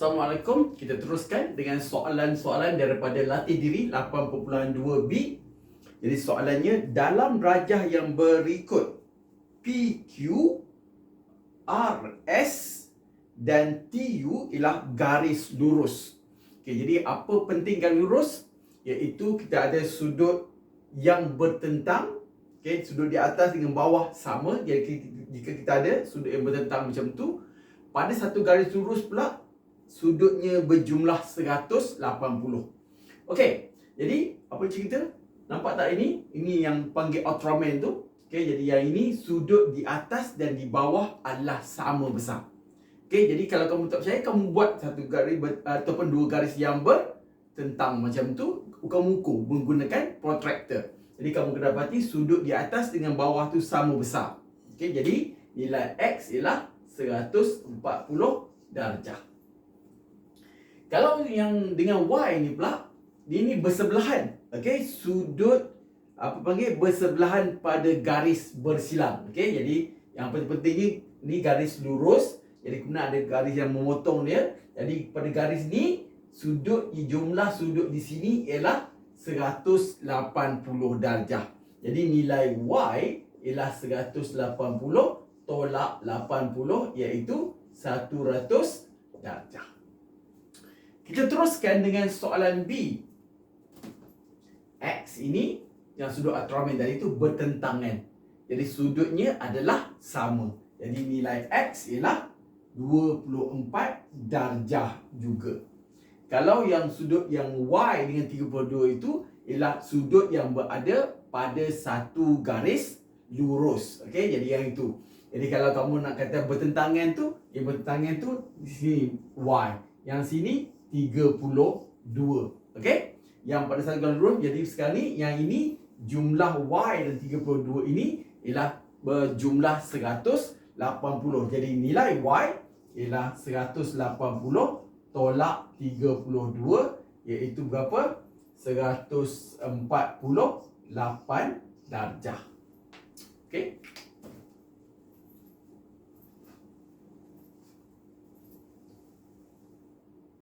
Assalamualaikum. Kita teruskan dengan soalan-soalan daripada latih diri 8.2b. Jadi soalannya dalam rajah yang berikut PQ RS dan TU ialah garis lurus. Okey, jadi apa penting garis lurus? Iaitu kita ada sudut yang bertentang Okey, sudut di atas dengan bawah sama. Jika kita ada sudut yang bertentang macam tu, pada satu garis lurus pula sudutnya berjumlah 180. Okey, jadi apa cerita? Nampak tak ini? Ini yang panggil Ultraman tu. Okey, jadi yang ini sudut di atas dan di bawah adalah sama besar. Okey, jadi kalau kamu tak percaya, kamu buat satu garis ber, ataupun dua garis yang bertentang macam tu, kamu ukur menggunakan protractor. Jadi kamu kena dapati sudut di atas dengan bawah tu sama besar. Okey, jadi nilai X ialah 140 darjah. Kalau yang dengan Y ni pula, dia ni bersebelahan. Okey, sudut apa panggil bersebelahan pada garis bersilang. Okey, jadi yang penting-penting ni ni garis lurus. Jadi kemudian ada garis yang memotong dia. Jadi pada garis ni sudut jumlah sudut di sini ialah 180 darjah. Jadi nilai Y ialah 180 tolak 80 iaitu 100 darjah. Kita teruskan dengan soalan B. X ini yang sudut Ultraman tadi itu bertentangan. Jadi sudutnya adalah sama. Jadi nilai X ialah 24 darjah juga. Kalau yang sudut yang Y dengan 32 itu ialah sudut yang berada pada satu garis lurus. Okey, jadi yang itu. Jadi kalau kamu nak kata bertentangan tu, yang bertentangan tu di sini Y. Yang sini 32. Okey? Yang pada satu garis lurus jadi sekarang ni yang ini jumlah Y dan 32 ini ialah berjumlah 180. Jadi nilai Y ialah 180 tolak 32 iaitu berapa? 148 darjah. Okey?